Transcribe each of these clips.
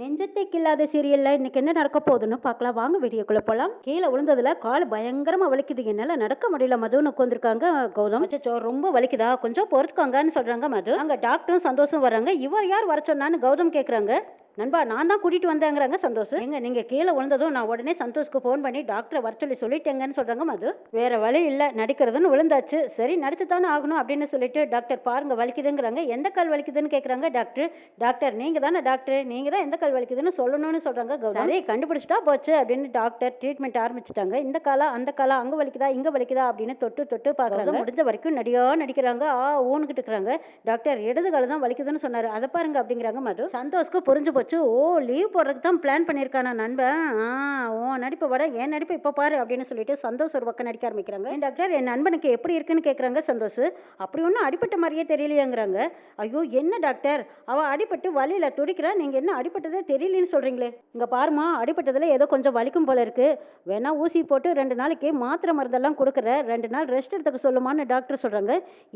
நெஞ்சத்தை கில்லாத சீரியல்ல இன்னைக்கு என்ன நடக்க போகுதுன்னு பார்க்கலாம். வாங்க வீடியோக்குள்ள போலாம். கீழே விழுந்ததுல கால் பயங்கரமா வலிக்குது. என்னால நடக்க முடியல மதுன்னு உட்காந்துருக்காங்க கௌதம். அச்சோ ரொம்ப வலிக்குதா? கொஞ்சம் பொறுத்துக்கோங்கன்னு சொல்றாங்க மது. அங்க டாக்டரும் சந்தோஷம் வர்றாங்க. இவர் யார் வர சொன்னான்னு கௌதம் கேக்குறாங்க. நண்பா நான் தான் கூட்டிட்டு வந்தேங்கிறாங்க சந்தோஷ். எங்க நீங்க கீழே விழுந்ததும் நான் உடனே சந்தோஷ்க்கு ஃபோன் பண்ணி டாக்டரை வர சொல்லி சொல்லிட்டேங்கன்னு சொல்றாங்க மது. வேற வழி இல்ல நடிக்கிறதுன்னு விழுந்தாச்சு. சரி நடிச்சு தானே ஆகணும் அப்படின்னு சொல்லிட்டு டாக்டர் பாருங்க வலிக்குதுங்கிறாங்க. எந்த கால் வலிக்குதுன்னு கேக்குறாங்க டாக்டர் டாக்டர் நீங்க தானே டாக்டர் நீங்க தான் எந்த கால் வலிக்குதுன்னு சொல்லணும்னு சொல்றாங்க சரி கண்டுபிடிச்சிட்டா போச்சு அப்படின்னு டாக்டர் ட்ரீட்மெண்ட் ஆரம்பிச்சிட்டாங்க. இந்த காலா அந்த காலா அங்க வலிக்குதா இங்க வலிக்குதா அப்படின்னு தொட்டு தொட்டு பாக்குறாங்க. முடிஞ்ச வரைக்கும் நடிகா நடிக்கிறாங்க. ஆ ஊனுக்கிட்டு இருக்கிறாங்க. டாக்டர் இடது கால் தான் வலிக்குதுன்னு சொன்னாரு. அதை பாருங்க அப்படிங்கிறாங்க மது. சந்தோஷ்க்கு புரிஞ்சு போச்சு. ஓ லீவ் போடுறதுக்கு தான் பிளான் பண்ணியிருக்கானா நண்பன்? ஆ ஓ நடிப்பை விட என் நடிப்பு இப்போ பாரு அப்படின்னு சொல்லிட்டு சந்தோஷ் ஒரு பக்கம் நடிக்க ஆரம்பிக்கிறாங்க. என் டாக்டர் என் நண்பனுக்கு எப்படி இருக்குன்னு கேட்குறாங்க சந்தோஷ். அப்படி ஒன்றும் அடிப்பட்ட மாதிரியே தெரியலையாங்கிறாங்க. ஐயோ என்ன டாக்டர் அவள் அடிபட்டு வலியில் துடிக்கிறா. நீங்கள் என்ன அடிப்பட்டதே தெரியலன்னு சொல்கிறீங்களே இங்கே பாருமா அடிப்பட்டதில் ஏதோ கொஞ்சம் வலிக்கும் போல இருக்குது வேணா ஊசி போட்டு ரெண்டு நாளைக்கு மாத்திரை மருந்தெல்லாம் கொடுக்குற. ரெண்டு நாள் ரெஸ்ட் எடுத்துக்க சொல்லுமான்னு டாக்டர் சொல்கிறாங்க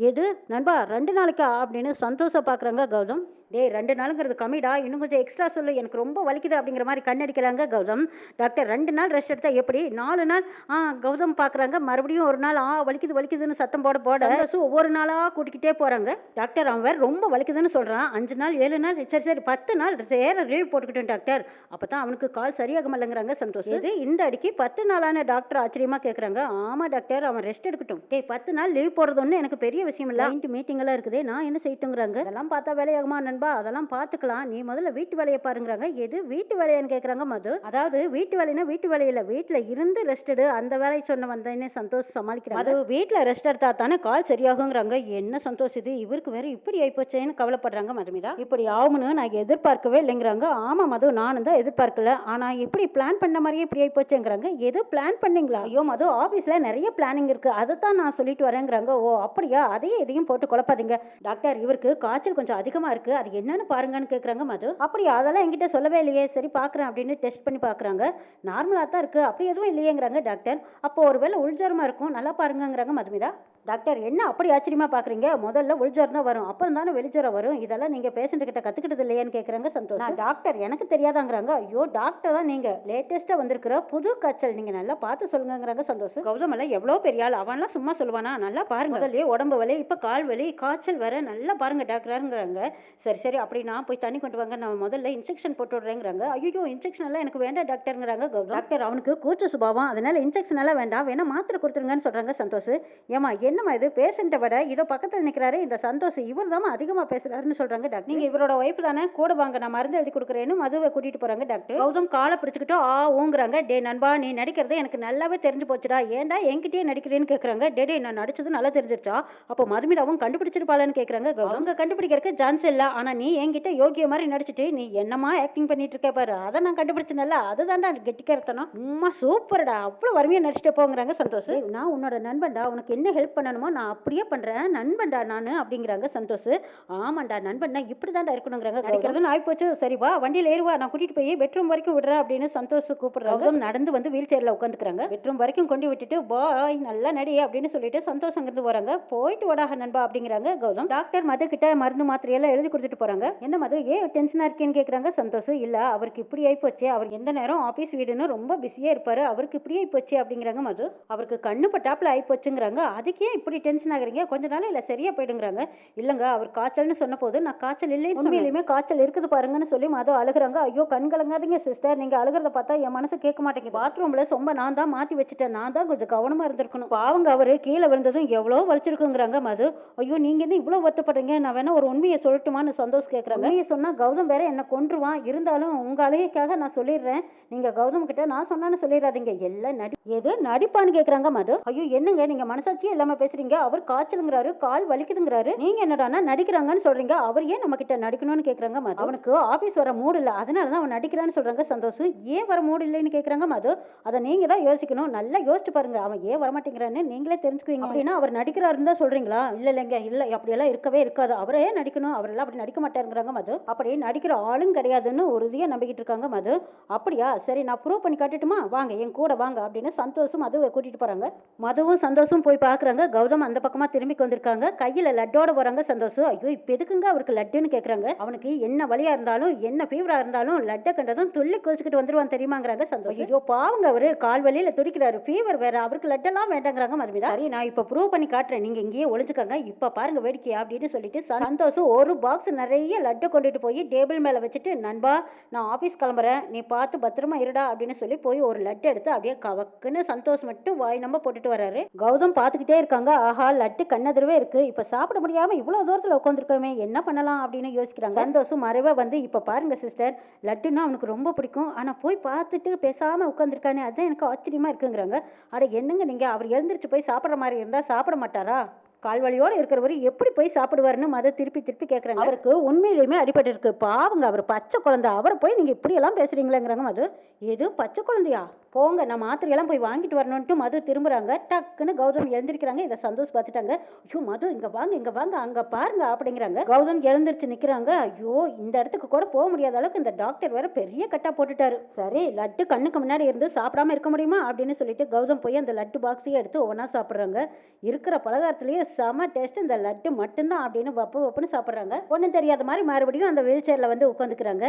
எது? நண்பா ரெண்டு நாளைக்கா? அப்படின்னு சந்தோஷம் பார்க்குறாங்க கௌதம். டேய் ரெண்டு நாளுங்கிறது கம்மிடா. இன்னும் கொஞ்சம் எக்ஸ்ட்ரா சொல்லு எனக்கு ரொம்ப வலிக்குது அப்படிங்கிற மாதிரி கண்ணடிக்கிறாங்க கௌதம். டாக்டர் ரெண்டு நாள் ரெஸ்ட் எடுத்தா எப்படி? நாலு நாள் ஆ கௌதம் பார்க்குறாங்க மறுபடியும் ஒரு நாள் ஆ வலிக்குது வலிக்குதுன்னு சத்தம் போட போட ஒவ்வொரு நாளாக கூட்டிக்கிட்டே போகிறாங்க டாக்டர் அவன் வேற ரொம்ப வலிக்குதுன்னு சொல்கிறான் அஞ்சு நாள் ஏழு நாள் சரி சரி பத்து நாள் சேர லீவ் போட்டுக்கிட்டேன் டாக்டர். அப்போ தான் அவனுக்கு கால் சரியாக மாட்டேங்கிறாங்க சந்தோஷ். இது இந்த அடிக்கு பத்து நாளான டாக்டர் ஆச்சரியமாக கேட்குறாங்க ஆமாம் டாக்டர் அவன் ரெஸ்ட் எடுக்கட்டும். டேய் பத்து நாள் லீவ் போடுறது ஒன்றும் எனக்கு பெரிய விஷயம் இல்லை. நைட்டு மீட்டிங் எல்லாம் இருக்குது நான் என்ன செய்யட்டுங்கிறாங்க? அதெல்லாம் பார்த்தா வேலையாகுமா நண்பா? அதெல்லாம் பார்த்துக்கலாம் நீ முதல்ல வீட்டு வேலையை பாருங்கிறாங்க. எது? வீட்டு வேலையான்னு கேட்குறாங்க மது. அதாவது வீட்டு வேலைன்னா வீட்டு வேலையில் வீட்டில் இருந்து ரெஸ்ட் எடு. அந்த வேலையை சொன்ன வந்தேன்னு சந்தோஷ் சமாளிக்கிறாங்க. அது வீட்டில் ரெஸ்ட் எடுத்தா தானே கால் சரியாகுங்கிறாங்க. என்ன சந்தோஷ் இது? இவருக்கு வேற இப்படி ஆயிப்போச்சேன்னு கவலைப்படுறாங்க மதுமிதா இப்படி ஆகும்னு நான் எதிர்பார்க்கவே இல்லைங்கிறாங்க. ஆமாம் மது நானும் தான் எதிர்பார்க்கல. ஆனால் இப்படி பிளான் பண்ண மாதிரியே இப்படி ஆயிப்போச்சேங்கிறாங்க. எது பிளான் பண்ணீங்களா? ஐயோ மது ஆஃபீஸில் நிறைய பிளானிங் இருக்கு. அதை தான் நான் சொல்லிட்டு வரேங்கிறாங்க. ஓ அப்படியா? அதையும் இதையும் போட்டு குழப்பாதீங்க. டாக்டர் இவருக்கு காய்ச்சல் கொஞ்சம் அதிகமாக இருக்கு. அது என்னன்னு பாருங்கன்னு கேட்குறாங்க மது. அப்படியா? அதெல்லாம் என்கிட்ட சொல்லவே இல்லையே. சரி பார்க்குறேன் அப்படின்னு டெஸ்ட் பண்ணி பார்க்குறாங்க நார்மலாக தான் இருக்குது அப்படி எதுவும் இல்லையேங்கிறாங்க டாக்டர் அப்போ ஒருவேளை உள்ஜரமாக இருக்கும். நல்லா பாருங்கங்கிறாங்க மதுமிதா. டாக்டர் என்ன அப்படி ஆச்சரியமா பார்க்குறீங்க முதல்ல உள்ஜரம் தான் வரும். அப்புறம் தானே வெளிஜரம் வரும்? இதெல்லாம் நீங்கள் பேஷண்ட் கிட்ட கற்றுக்கிட்டது இல்லையான்னு கேட்குறாங்க சந்தோஷ். நான் டாக்டர் எனக்கு தெரியாதாங்கிறாங்க. ஐயோ டாக்டர் தான் நீங்கள் லேட்டஸ்ட்டாக வந்திருக்கிற புது காய்ச்சல். நீங்கள் நல்லா பார்த்து சொல்லுங்கங்கிறாங்க. சந்தோஷ். கௌதம் எல்லாம் எவ்வளோ பெரிய ஆள். அவன்லாம் சும்மா சொல்லுவானா? நல்லா பாருங்க. முதல்ல உடம்பு வலி இப்போ கால் வலி காய்ச்சல் வர நல்லா பாருங்க டாக்டருங்கிறாங்க. சரி சரி அப்படின்னா போய் தண்ணி கொண்டு வாங்க. நான் முதல்ல இன்ஜெக்ஷன் போட்டு விடுறேங்கிறாங்க. ஐயோ இன்ஜெக்ஷன் எல்லாம் எனக்கு வேண்டாம் டாக்டருங்கிறாங்க. டாக்டர் அவனுக்கு கூச்ச சுபாவம். அதனால இன்ஜெக்ஷன் எல்லாம் வேண்டாம். வேணா மாத்திரை கொடுத்துருங்கன்னு சொல்றாங்க சந்தோஷ். ஏமா என்னம்மா இது? பேஷண்ட்டை விட இதோ பக்கத்தில் நிற்கிறாரு இந்த சந்தோஷ் இவர் தான் அதிகமாக பேசுறாருன்னு சொல்றாங்க டாக்டர் நீங்க இவரோட ஒய்ஃப் தானே? கூட வாங்க நான் மருந்து எழுதி கொடுக்குறேன்னு மதுவை கூட்டிட்டு போறாங்க டாக்டர் கௌதம் காலை பிடிச்சிக்கிட்டோ ஆ ஊங்குறாங்க. டே நண்பா நீ நடிக்கிறது எனக்கு நல்லாவே தெரிஞ்சு போச்சுடா. ஏன்டா என்கிட்டயே நடிக்கிறேன்னு கேட்குறாங்க டே டே நான் நடிச்சது நல்லா தெரிஞ்சிருச்சா? அப்போ மதுமிதாவும் கண்டுபிடிச்சிருப்பாளன்னு கேட்குறாங்க அவங்க கண்டுபிடிக்கிறதுக்கு சான்ஸ் இல்லை. ஆனா நீ என்கிட்ட யோகிய மாதிரி நடிச்சிட்டு நீ என்னமா ஆக்டிங் பண்ணிட்டு இருக்க பாரு. அதை நான் கண்டுபிடிச்சனல்ல. அதுதான்டா கெட்டிக்கிறத்தனம் உம்மா சூப்பர்டா. அவ்வளோ வறுமையா நடிச்சிட்டே போங்கிறாங்க சந்தோஷ். "ஏய், நான் உன்னோட நண்பன்டா. உனக்கு என்ன ஹெல்ப் பண்ணணுமோ? நான் அப்படியே பண்றேன். நண்பன்டா நான்? அப்படிங்கிறாங்க சந்தோஷ். ஆமாண்டா நண்பன்னா இப்படி தான்டா இருக்கணுங்கிறாங்க நடிக்கிறதுன்னு ஆயிப்போச்சு. சரி வா வண்டியில் ஏறுவா நான் கூட்டிட்டு போய் பெட்ரூம் வரைக்கும் விடுறேன் அப்படின்னு சந்தோஷ் கூப்பிடுறாங்க. நடந்து வந்து வீல் சேர்ல உட்காந்துக்கிறாங்க. பெட்ரூம் வரைக்கும் கொண்டு விட்டுட்டு பாய் நல்லா நடி அப்படின்னு சொல்லிட்டு சந்தோஷ் அங்கிருந்து வராங்க போயிட்டு வடாக நண்பா அப்படிங்கிறாங்க கௌதம். டாக்டர் மது கிட்ட மருந்து மாத்திரையெல்லாம் எழுதி கொடுத்துட்டு போறாங்க. என்ன மது ஏன் டென்ஷனா இருக்கேன்னு கேக்குறாங்க சந்தோஷ். இல்ல அவருக்கு இப்படி ஆயிப்போச்சு. அவர் எந்த நேரம் ஆபீஸ் வீடுன்னு ரொம்ப பிஸியா இருப்பாரு. அவருக்கு இப்படி ஆயிப்போச்சு அப்படிங்கிறாங்க மது. அவருக்கு கண்ணு பட்டாப்புல ஆயிப்போச்சுங்கிறாங்க. அதுக்கே இப்படி டென்ஷன் ஆகுறீங்க? கொஞ்ச நாள் இல்ல சரியா போயிடுங்கிறாங்க. இல்லங்க அவர் காய்ச்சல்னு சொன்ன போது நான் காய்ச்சல் இல்லை உண்மையிலுமே காய்ச்சல் இருக்குது பாருங்கன்னு சொல்லி மது அழுகுறாங்க. ஐயோ கண் கலங்காதீங்க சிஸ்டர் நீங்க அழுகிறத பார்த்தா என் மனசு கேட்க மாட்டேங்குது. பாத்ரூம்ல சொம்ப நான் தான் மாத்தி வச்சுட்டேன். நான் தான் கொஞ்சம் கவனமா இருந்திருக்கணும். பாவங்க அவரு கீழே விழுந்ததும் எவ்வளோ வலிச்சிருக்குங்கிறாங்க மது. ஐயோ நீங்க என்ன இவ்வளோ வருத்தப்படுறீங்க? நான் வேணா ஒரு உண்மையை சொல்லட்டுமான்னு சந்தோஷ் கேட்குறாங்க உண்மையை சொன்னா கௌதம் வேற என்ன கொன்றுவான். இருந்தாலும் உங்க அழுகைக்காக நான் சொல்லிடுறேன். நீங்க கௌதம் கிட்ட நான் சொன்னான்னு சொல்லிடாதீங்க. எல்லாம் நடி எது நடிப்பான்னு கேக்குறாங்க மது. ஐயோ என்னங்க? நீங்க மனசாட்சியே இல்லாம பேசுறீங்க? அவர் காய்ச்சலுங்கிறாரு கால் வலிக்குதுங்கிறாரு. நீங்க என்னடான்னா நடிக்கிறாங்கன்னு சொல்றீங்க. அவர் ஏன் நம்ம கிட்ட நடிக்கணும்னு கேக்குறாங்க மது? அவனுக்கு ஆபீஸ் வர மூடு இல்ல. அதனால தான் அவன் நடிக்கிறான்னு சொல்றாங்க சந்தோஷ். ஏன் வர மூடு இல்லைன்னு கேக்குறாங்க மது? அதை நீங்க தான் யோசிக்கணும். நல்லா யோசிச்சு பாருங்க. அவன் ஏன் வரமாட்டேங்கிறான்னு நீங்களே தெரிஞ்சுக்குவீங்க. அப்படின்னா அவர் நடிக்கிறாருன்னு தான் சொல்றீங்களா? இல்ல இல்லைங்க. இல்ல அப்படியெல்லாம் இருக்கவே இருக்காது. அவரே நடிக்கணும். அவரெல்லாம் அப்படி நடிக்க மாட்டாருங்கிறாங்க மது. அப்படி நடிக்கிற ஆளும் கிடையாதுன்னு உறுதியா நம்பிக்கிட்டு இருக்காங்க மது. அப்படியா? சரி நான் ப்ரூவ் பண்ணி காட்டட்டுமா? வாங்க என் கூட வாங்க அப்படின்னு சந்தோஷம் மதுவை கூட்டிட்டு போறாங்க. மதுவும் சந்தோஷம் போய் பாக்குறாங்க. கௌதம் அந்த பக்கமா திரும்பி வந்திருக்காங்க. கையில லட்டோட போறாங்க சந்தோஷ். ஐயோ இப்ப எதுக்குங்க அவருக்கு லட்டுன்னு கேக்குறாங்க? அவனுக்கு என்ன வலியா இருந்தாலும் என்ன ஃபீவரா இருந்தாலும் லட்டை கண்டதும் துள்ளி குதிச்சுக்கிட்டு வந்துருவான் தெரியுமாங்கிறாங்க சந்தோஷ். ஐயோ பாவங்க அவரு. கால் வலியில துடிக்கிறாரு. ஃபீவர் வேற. அவருக்கு லட்டெல்லாம் வேண்டாங்கிறாங்க மதுமிதா சரி நான் இப்ப ப்ரூவ் பண்ணி காட்டுறேன். நீங்க இங்கேயே ஒளிஞ்சுக்கங்க. இப்ப பாருங்க வேடிக்கை அப்படின்னு சொல்லிட்டு சந்தோஷம் ஒரு பாக்ஸ் நிறைய லட்டு கொண்டுட்டு போய் டேபிள் மேல வச்சுட்டு நண்பா நான் ஆபீஸ் கிளம்புறேன். நீ பார்த்து பத்திரமா இருடா அப்படின்னு சொல்லி போய் ஒரு லட்டு எடுத்து அப்படியே கவக்குன்னு சந்தோஷ் மட்டும் வாய் நம்ம போட்டுட்டு வராரு. கௌதம் பார்த்துக்கிட்டே இருக்காங்க ஆஹா லட்டு கண்ணெதிரவே இருக்கு. இப்ப சாப்பிட முடியாம இவ்வளவு தூரத்துல உட்காந்துருக்கோமே என்ன பண்ணலாம் அப்படின்னு யோசிக்கிறாங்க. சந்தோஷம். மறைவா வந்து இப்ப பாருங்க சிஸ்டர் லட்டுன்னா அவனுக்கு ரொம்ப பிடிக்கும். ஆனா போய் பார்த்துட்டு பேசாம உட்காந்துருக்கானே அதான் எனக்கு ஆச்சரியமா இருக்குங்கிறாங்க. அட என்னங்க நீங்க? அவர் எழுந்திருச்சு போய் சாப்பிட்ற மாதிரி இருந்தா சாப்பிட மாட்டாரா? கால்வழியோடு இருக்கிறவர் எப்படி போய் சாப்பிடுவாருன்னு மத திருப்பி திருப்பி கேட்குறாங்க அவருக்கு உண்மையிலுமே அடிபட்டு இருக்கு. பாவங்க அவர் பச்சை குழந்தை. அவரை போய் நீங்கள் இப்படி எல்லாம் பேசுறீங்களேங்கிறாங்க மது. எது? பச்சை குழந்தையா? போங்க நான் மாத்திரையெல்லாம் போய் வாங்கிட்டு வரணும்ட்டு மது திரும்புறாங்க. டக்குன்னு கௌதம் எழுந்திருக்கிறாங்க. இதை சந்தோஷ் பார்த்துட்டாங்க. ஐயோ மது இங்கே வாங்க இங்கே வாங்க அங்கே பாருங்க அப்படிங்கிறாங்க. கௌதம் எழுந்திருச்சு நிற்கிறாங்க ஐயோ இந்த இடத்துக்கு கூட போக முடியாத அளவுக்கு இந்த டாக்டர் வேற பெரிய கட்டா போட்டுட்டாரு. சரி லட்டு கண்ணுக்கு முன்னாடி இருந்து சாப்பிடாம இருக்க முடியுமா? அப்படின்னு சொல்லிட்டு கௌதம் போய் அந்த லட்டு பாக்ஸையே எடுத்து ஒவ்வொன்றா சாப்பிட்றாங்க. இருக்கிற பலகாரத்துலேயே செம டேஸ்ட் இந்த லட்டு மட்டும்தான் அப்படின்னு வப்பு வப்புன்னு சாப்பிட்றாங்க. ஒன்றும் தெரியாத மாதிரி மறுபடியும் அந்த வீல் சேரில் வந்து உட்காந்துக்கிறாங்க.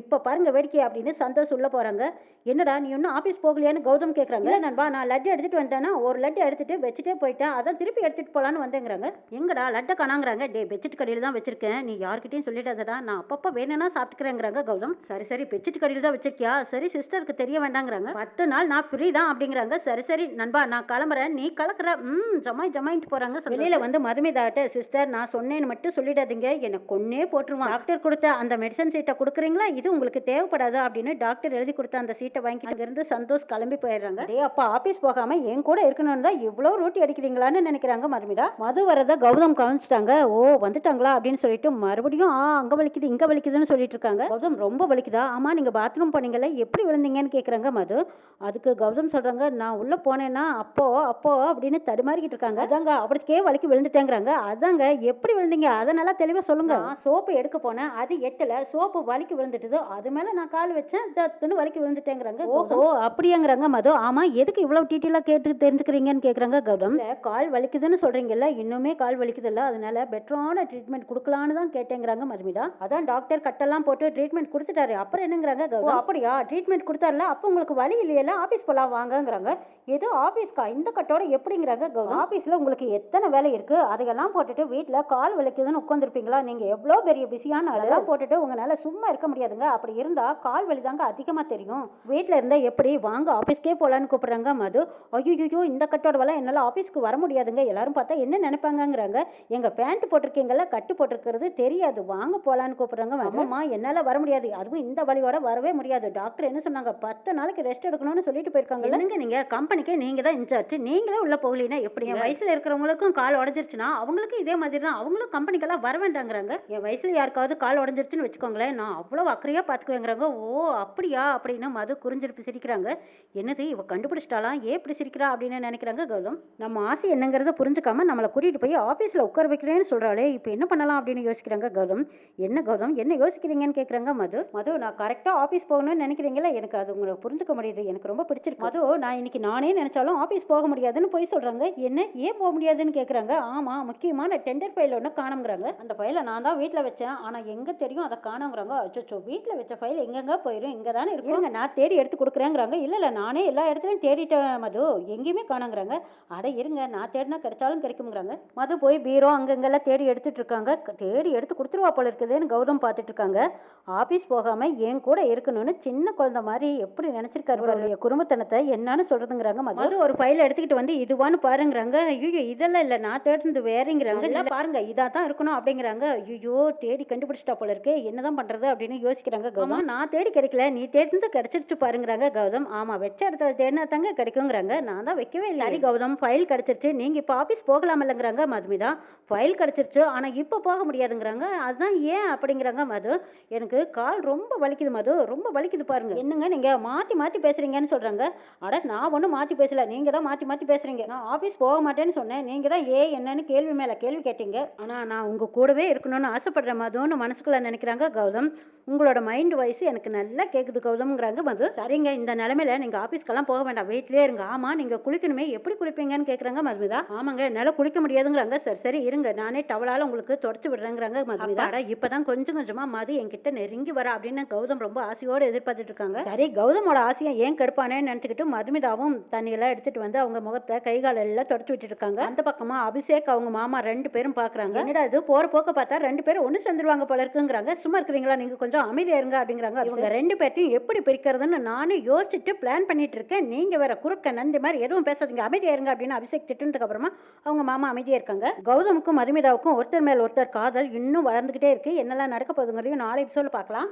இப்போ பாருங்க வேடிக்கை அப்படின்னு சந்தோஷ் உள்ள போகிறாங்க என்னடா நீ இன்னும் ஆஃபீஸ் போகலையான்னு கௌதம் கேட்குறாங்க இல்லை நண்பா நான் லட்டு எடுத்துகிட்டு வந்தேன்னா ஒரு லட்டு எடுத்துகிட்டு வச்சுட்டே போயிட்டேன். அதான் திருப்பி எடுத்துகிட்டு போகலான்னு வந்தேங்கிறாங்க. எங்கடா லட்டை காணாங்கிறாங்க. டே பெட்ஷீட் கடையில் தான் வச்சிருக்கேன். நீ யார்கிட்டயும் சொல்லிட்டாதடா நான் அப்பப்போ வேணும்னா சாப்பிட்டுக்கிறேங்கிறாங்க கௌதம். சரி சரி பெட்ஷீட் கடையில் தான் வச்சிருக்கியா? சரி சிஸ்டருக்கு தெரிய வேண்டாங்கிறாங்க. பத்து நாள் நான் ஃப்ரீ தான் அப்படிங்கிறாங்க. சரி சரி நண்பா நான் கிளம்புறேன். நீ கலக்குற ம் ஜமாய் ஜமாயின்ட்டு போறாங்க வெளியில வந்து மதுமிதாட்ட சிஸ்டர் நான் சொன்னேன்னு மட்டும் சொல்லிடாதீங்க. என்னை கொன்னே போட்டுருவான். டாக்டர் கொடுத்த அந்த மெடிசன் சீட்டை கொடுக்குறீங்களா? இது உங்களுக்கு தேவைப்படாது? அப்படின்னு டாக்டர் எழுதி கொடுத்த அந்த சீட்டை வாங்கி அங்கிருந்து சந்தோஷ் கிளம்பி போயிடுறாங்க. டே அப்பா ஆபீஸ் போகாம என் கூட இருக்கணும்னு தான் இவ்வளோ ரூட்டி அடிக்கிறீங்களான்னு நினைக்கிறாங்க மதுமிதா. மது வரத கௌதம் கவனிச்சிட்டாங்க. ஓ வந்துட்டாங்களா? அப்படின்னு சொல்லிட்டு மறுபடியும் ஆ அங்க வலிக்குது இங்க வலிக்குதுன்னு சொல்லிட்டு இருக்காங்க. கௌதம் ரொம்ப வலிக்குதா? ஆமா நீங்க பாத்ரூம் போனீங்கல்ல எப்படி விழுந்தீங்கன்னு கேக்குறாங்க மது. அதுக்கு கௌதம் சொல்றாங்க நான் உள்ள போனேன்னா அப்போ அப்போ அப்படின்னு தடுமாறிக்கிட்டு இருக்காங்க. அதாங்க அவருக்கே வலிக்கு விழுந்துட்டேங்கிறாங்க. அதாங்க எப்படி விழுந்தீங்க? அதை நல்லா தெளிவா சொல்லுங்க. சோப்பு எடுக்க போனேன். அது எட்டல. சோப்பு வலிக்கு விழுந்துட்டுது. அது மேல நான் கால் வச்சேன். தத்துன்னு வலிக்கு விழுந்துட்டேங்கிறாங்க ஓஹோ அப்படியாங்கிறாங்க மது. ஆமா எதுக்கு இவ்வளவு டீட்டெயிலா கேட்டு தெரிஞ்சுக்கிறீங்கன்னு கேக்குறாங்க கௌதம். கால் வலிக்குதுன்னு சொல்றீங்கல்ல. இன்னுமே கால் வலிக்குதுல்ல. அதனால பெட்டரான ட்ரீட்மெண்ட் கொடுக்கலான்னு தான் கேட்டேங்கிறாங்க மதுமிதா. அதான் டாக்டர் கட்டெல்லாம் போட்டு ட்ரீட்மெண்ட் கொடுத்துட்டாரு. அப்புறம் என்னங்கிறாங்க கௌதம்? அப்படியா? ட்ரீட்மெண்ட் கொடுத்தாருல. அப்போ உங்களுக்கு வலி இல்லையல்ல ஆபீஸ் போலாம் வாங்கங்கிறாங்க. ஏதோ ஆபீஸ்க்கா இந்த கட்டோட எப்படிங்கிறாங்க கௌதம்? ஆபீஸ்ல உங்களுக்கு எத்தனை வேலை இருக்கு. அதையெல்லாம் போட்டுட்டு வீட்ல கால் வலிக்குதுன்னு உட்காந்துருப்பீங்களா நீங்க எவ்வளோ பெரிய பிஸியான அதெல்லாம் போட்டுட்டு உங்களால சும்மா இருக்க முடியாதுங்க. அப்படி இருந்தா கால் வலி தாங்க அதிகமா தெரியும். வீட்ல இருந்தா எப்படி? வாங்க ஆபீஸ்க்கே போலான்னு கூப்பிடுறாங்க மது. ஐயோ இந்த கட்டோட வேலை என்னால ஆபீஸ்க்கு வர முடியாதுங்க. எல்லாரும் பார்த்தா என்ன நினைப்பாங்கங்கிறாங்க. எங்க பேண்ட் போட்டிருக்கீங்கல்ல கட்டு போட்டிருக்கிறது தெரியாது. வாங்க போலான்னு கூப்பிடுறாங்க அம்மா என்னால வர முடியாது. அதுவும் இந்த வழியோட வரவே முடியாது. டாக்டர் என்ன சொன்னாங்க? பத்து நாளைக்கு ரெஸ்ட் எடுக்கணும்னு சொல்லிட்டு போயிருக்காங்க என்னங்க நீங்க? கம்பெனிக்கே நீங்க தான் இன்சார்ஜ். நீங்களே உள்ள போகலீனா எப்படி? என் வயசுல இருக்கிறவங்களுக்கும் கால் உடஞ்சிருச்சுன்னா அவங்களுக்கும் இதே மாதிரி தான் அவங்களும் கம்பெனிக்கெல்லாம் வர வேண்டாங்கிறாங்க. என் வயசுல யாருக்காவது கால் உடஞ்சிருச்சுன்னு வச்சுக்கோங்களேன். நான் அவ்வளோ அக்கறையாக பார்த்துக்குவேங்கிறாங்க ஓ அப்படியா? அப்படின்னு மது குறிஞ்சிருப்பு சிரிக்கிறாங்க. என்னது இவ கண்டுபிடிச்சிட்டாலாம் ஏன் இப்படி சிரிக்கிறா? அப்படின்னு நினைக்கிறாங்க கௌதம். நம்ம ஆசை என்னங்கிறத புரிஞ்சுக்காம நம்மளை கூட்டிகிட்டு போய் ஆஃபீஸில் உட்கார வைக்கிறேன்னு சொல்கிறாளே இப்போ என்ன பண்ணலாம் அப்படின்னு யோசிக்கிறாங்க கௌதம். என்ன கௌதம்? என்ன யோசிக்கிறீங்கன்னு கேட்குறாங்க மது. மது நான் கரெக்டாக ஆஃபீஸ் போகணும்னு நினைக்கிறீங்களா எனக்கு அது உங்களுக்கு புரிஞ்சுக்க முடியுது. எனக்கு ரொம்ப பிடிச்சிருக்கு. மது நான் இன்னைக்கு நானே நினைச்சாலும் ஆஃபீஸ் போக முடியாதுன்னு போய் சொல்கிறாங்க என்ன? ஏன் போக முடியாதுன்னு கேட்குறாங்க ஆமா முக்கியமான டெண்டர் ஃபைல் ஒன்று காணுங்கிறாங்க அந்த ஃபைலை நான் தான் வீட்டில் வச்சேன். ஆனால் எங்க தெரியும் அதை காணுங்கிறாங்க அச்சோ வீட்டில் வச்ச ஃபைல் எங்கெங்க போயிடும் இங்கே தானே இருக்குங்க நான் தேடி எடுத்து கொடுக்குறேங்கிறாங்க. இல்ல இல்ல நானே எல்லா இடத்துலையும் தேடிட்டேன் மது. எங்கேயுமே காணுங்கிறாங்க அட இருங்க நான் தேடினா கிடைச்சாலும் கிடைக்குங்கிறாங்க மது போய் பீரோ அங்கங்கெல்லாம் தேடி எடுத்துட்டு இருக்காங்க. தேடி எடுத்து கொடுத்துருவா போல இருக்குதுன்னு கௌதம் பார்த்துட்டு இருக்காங்க. ஆபீஸ் போகாம என் கூட இருக்கணும்னு சின்ன குழந்தை மாதிரி எப்படி நினைச்சிருக்காரு அவருடைய குடும்பத்தனத்தை என்னன்னு சொல்றதுங்கிறாங்க மது. ஒரு ஃபைல் எடுத்துக்கிட்டு வந்து இதுவான்னு பாருங்கிறாங்க. ஐயோ இதெல்லாம் இல்லை. நான் தேடுறது வேறங்கிறாங்க. இல்ல பாருங்க இதா தான் இருக்கணும் அப்படிங்கிறாங்க. ஐயோ தேடி கண்டுபிடிச்சிட்டா போல இருக்கு என்னதான் பண்றது அப்படின்னு யோசிக்கிறாங்க கௌதம். நான் தேடி கிடைக்கல. நீ தேடினது கிடைச்சிருச்சு பாருங்கிறாங்க கௌதம். ஆமா வச்ச இடத்துல தேடினா தாங்க கிடைக்குங்கிறாங்க. நான் தான் வைக்கவே இல்லை. சரி. கௌதம் ஃபைல் கிடைச்சிருச்சு. நீங்க இப்போ ஆபீஸ் போகலாமல்லங்கிறாங்க மதுமிதா. ஃபைல் கிடைச்சிருச்சு ஆனா இப்போ போக முடியாதுங்கிறாங்க. அதுதான் ஏன் அப்படிங்கிறாங்க மது. எனக்கு கால் ரொம்ப வலிக்குது மது. ரொம்ப வலிக்குது பாருங்க. என்னங்க நீங்க? மாத்தி மாத்தி பேசுறீங்கன்னு சொல்றாங்க. அட நான் ஒன்றும் மாத்தி பேசல. நீங்க தான் மாத்தி மாத்தி பேசுறீங்க. நான் ஆபீஸ் போக மாட்டேன்னு சொன்னேன். நீங்க தான் ஏ என்னன்னு கேள்வி மேல கேள்வி கேட்டீங்க. ஆனா நான் உங்க கூடவே இருக்கணும்னு ஆசைப்படுறேன் மதுன்னு மனசுக்குள்ள நினைக்கிறாங்க கௌதம். உங்களோட மைண்ட் வாய்ஸ் எனக்கு நல்லா கேக்குது கௌதம்ங்கிறாங்க மது. சரிங்க இந்த நிலைமையில இல்ல நீங்க ஆபீஸ்க்கெல்லாம் போக வேண்டாம். வீட்லயே இருங்க. ஆமா நீங்க குளிக்கணுமே. எப்படி குளிப்பீங்கன்னு கேக்குறாங்க மதுமிதா. ஆமாங்க என்னால குளிக்க முடியாதுங்கிறாங்க. சரி சரி இருங்க. நானே டவலால உங்களுக்கு தொடச்சு விடுறேங்கிறாங்க மதுமிதா. அட, இப்பதான் கொஞ்சம் கொஞ்சமா மது என்கிட்ட நெருங்கி வர அப்படின்னு கௌதம் ரொம்ப ஆசையோட எதிர்பார்த்துட்டு இருக்காங்க. சரி கௌதமோட ஆசையை ஏன் கெடுப்பானேன்னு நினைச்சுக்கிட்டு மதுமிதாவும் தண்ணியெல்லாம் எடுத்துட்டு வந்து அவங்க முகத்தை கை கால் எல்லாம் தொடச்சு விட்டுட்டு இருக்காங்க. அந்த பக்கமா அபிஷேக் அவங்க மாமா ரெண்டு பேரும் பாக்குறாங்க. என்னடா இது? போற போக்க பார்த்தா ரெண்டு பேரும் ஒண்ணு சேர்ந்துருவாங்க போல இருக்குங்கிறாங்க. சும்மா இருக்கிறீங்களா? நீங்க கொஞ்சம் அமைதியா இருங்க அப்படிங்கிறாங்க இவங்க ரெண்டு பேர்த்தையும் எப்படி பிரிக்கிறதுன்னு நானே யோசிச்சுட்டு பிளான் பண்ணிட்டு இருக்கேன். நீங்க வேற குறுக்க நந்தி மாதிரி எதுவும் பேசாதீங்க. அமைதியா இருங்க அப்படின்னு அபிஷேக் திட்டுனதுக்கு அப்புறமா அவங்க மாமா அமைதியா இருக்காங்க. கௌதமுக்கும் மதுமிதாவுக்கும் ஒருத்தர் மேல் ஒருத்தர் காதல் இன்னும் வளர்ந்துகிட்டே இருக்கு. என்னெல்லாம் நடக்க போகுதுங்கிறதையும் நாளை எபிசோட பார்க்கலாம்.